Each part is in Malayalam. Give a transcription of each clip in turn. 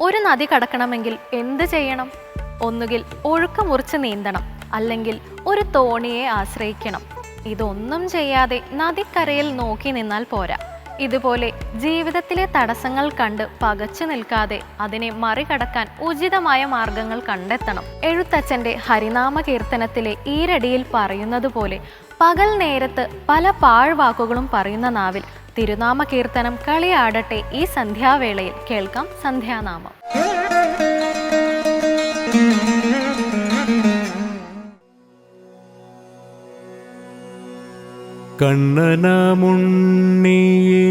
ഒരു നദി കടക്കണമെങ്കിൽ എന്ത് ചെയ്യണം? ഒന്നുകിൽ ഒഴുക്ക് മുറിച്ച് നീന്തണം അല്ലെങ്കിൽ ഒരു തോണിയെ ആശ്രയിക്കണം. ഇതൊന്നും ചെയ്യാതെ നദിക്കരയിൽ നോക്കി നിന്നാൽ പോരാ. ഇതുപോലെ ജീവിതത്തിലെ തടസ്സങ്ങൾ കണ്ട് പകച്ചു നിൽക്കാതെ അതിനെ മറികടക്കാൻ ഉചിതമായ മാർഗങ്ങൾ കണ്ടെത്തണം. എഴുത്തച്ഛന്റെ ഹരിനാമ കീർത്തനത്തിലെ ഈരടിയിൽ പറയുന്നത് പോലെ പകൽ നേരത്ത് പല പാഴ്വാക്കുകളും പറയുന്ന നാവിൽ തിരുനാമ കീർത്തനം കളിയാടട്ടെ ഈ സന്ധ്യാവേളയിൽ കേൾക്കാം സന്ധ്യാനാമം. കണ്ണനമുണ്ണിയെ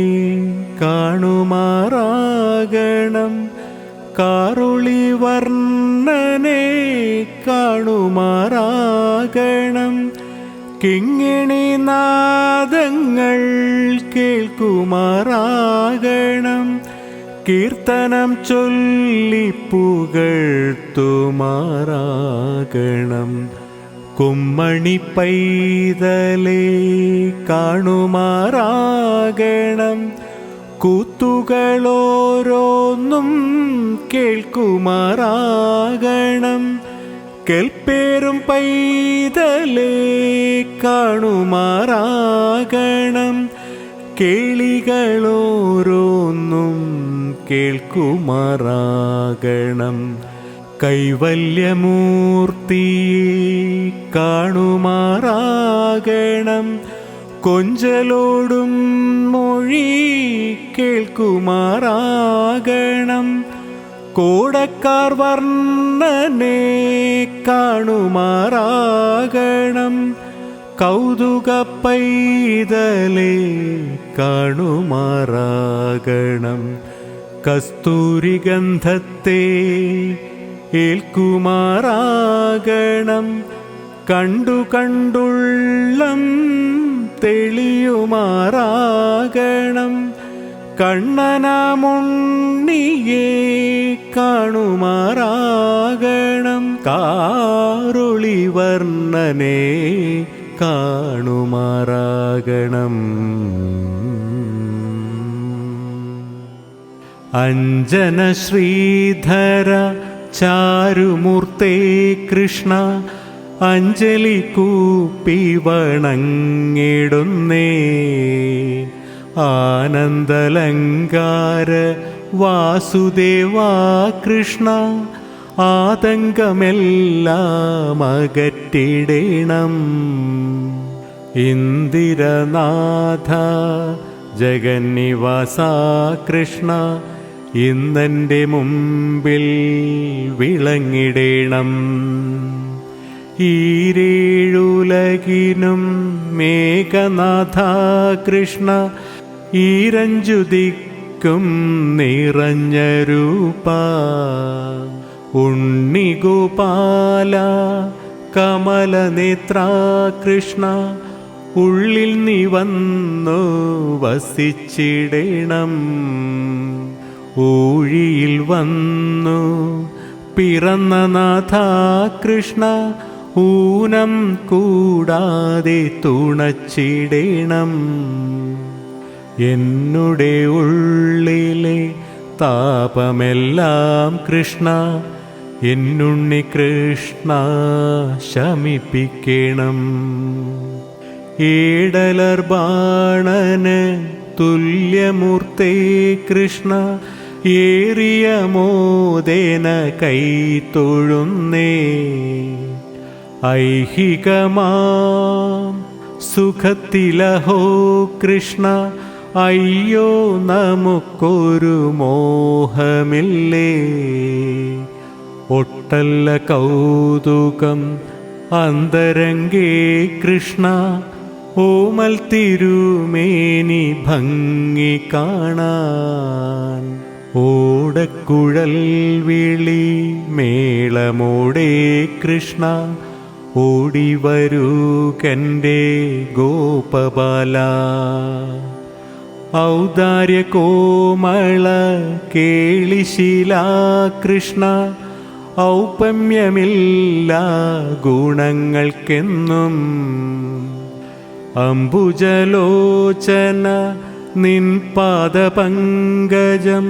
കാണുമാറാകണം. കാറുളി വർണനെ കാണുമാറാകണം. കിങ്ങിണി നാദങ്ങൾ കേൾക്കുമാറാകണം കീർത്തനം ചൊല്ലി പുകഴ്ത്തുമാറാകണം. കുമ്മണി പൈതലേ കാണുമാറാകണം. കൂത്തുകളോരോന്നും കേൾക്കുമാറാകണം. കേൾപ്പേരും പൈതലേ കാണുമാറാകണം. കേളികളോരോന്നും കേൾക്കുമാറാകണം. കൈവല്യമൂർത്തിയെ കാണുമാറാകണം. കൊഞ്ചലോടും മൊഴി കേൾക്കുമാറാകണം. കോടക്കാർ വർണനെ കാണുമാറാകണം. കൗതുക പൈതലേ കാണുമാറാകണം. കസ്തൂരി ഗന്ധത്തെ ഏൽക്കുമാറാകണം. കണ്ടു കണ്ടുള്ളം തെളിയുമാറാകണം. കണ്ണനാമുണ്ണിയെ കാണുമാറാകണം. കാറുളി വർണനെ കാണുമാറാകണം. അഞ്ജന ശ്രീധര ചാരുമൂർത്തേ കൃഷ്ണ അഞ്ജലി കൂപ്പി വണങ്ങിടുന്നേ. ആനന്ദലങ്കാര വാസുദേവാ കൃഷ്ണ ആതങ്കമെല്ലാം അകറ്റിടണം. ഇന്ദിരനാഥ ജഗന്നിവാസ കൃഷ്ണ ഇന്നെന്റെ മുമ്പിൽ വിളങ്ങിടേണം. ഈരേഴുലകിനും മേഘനാഥ കൃഷ്ണ ഈരഞ്ജുതിക്കും നിറഞ്ഞ രൂപ. ഉണ്ണിഗോപാല കമലനേത്ര കൃഷ്ണ ഉള്ളിൽ നീ വന്നു വസിച്ചിടണം. ഊഴിയിൽ വന്നു പിറന്ന നാഥ കൃഷ്ണ ഊനം കൂടാതെ തുണച്ചിടണം. എന്നുടെ ഉള്ളിലെ താപമെല്ലാം കൃഷ്ണ എന്നുണ്ണി കൃഷ്ണ ശമിപ്പിക്കണം. ഏടലർ ബാണന് തുല്യമൂർത്തേ കൃഷ്ണ ഏറിയ മോദേന കൈ തൊഴുന്നേ. ഐഹികമാം സുഖത്തിലഹോ കൃഷ്ണ അയ്യോ നമുക്കൊരു മോഹമില്ലേ. ഒട്ടല്ല കൗതുകം. അന്തരംഗേ കൃഷ്ണ ഓമൽ തിരുമേനി ഭംഗി കാണാൻ. ഓടക്കുഴൽ വിളി മേളമോടേ കൃഷ്ണ ഓടി വരൂ കന്റെ ഗോപബാല. ഔദാര്യ കോമള കേളിശീല കൃഷ്ണ ഔപമ്യമില്ല ഗുണങ്ങൾക്കെന്നും അംബുജലോചന നിൻ പാദപങ്കജം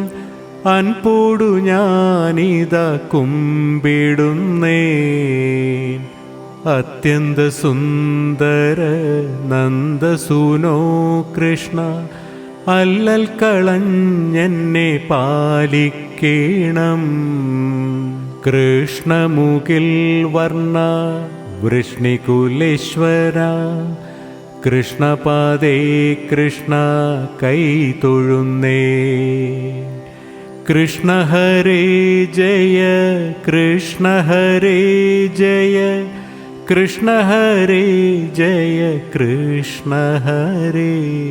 അൻപോടു ഞാനിത കുമ്പിടുന്നേ അത്യന്ത സുന്ദര നന്ദസൂനോ കൃഷ്ണ അല്ലൽ കളഞ്ഞെന്നെ പാലിക്കേണം. കൃഷ്ണമുകിൽ വർണ വൃഷ്ണികുലേശ്വര. കൃഷ്ണപാദേ കൃഷ്ണ കൈ തൊഴുന്നേ. കൃഷ്ണ ഹരേ ജയ കൃഷ്ണ ഹരേ ജയ. കൃഷ്ണ ഹരേ ജയ കൃഷ്ണ ഹരേ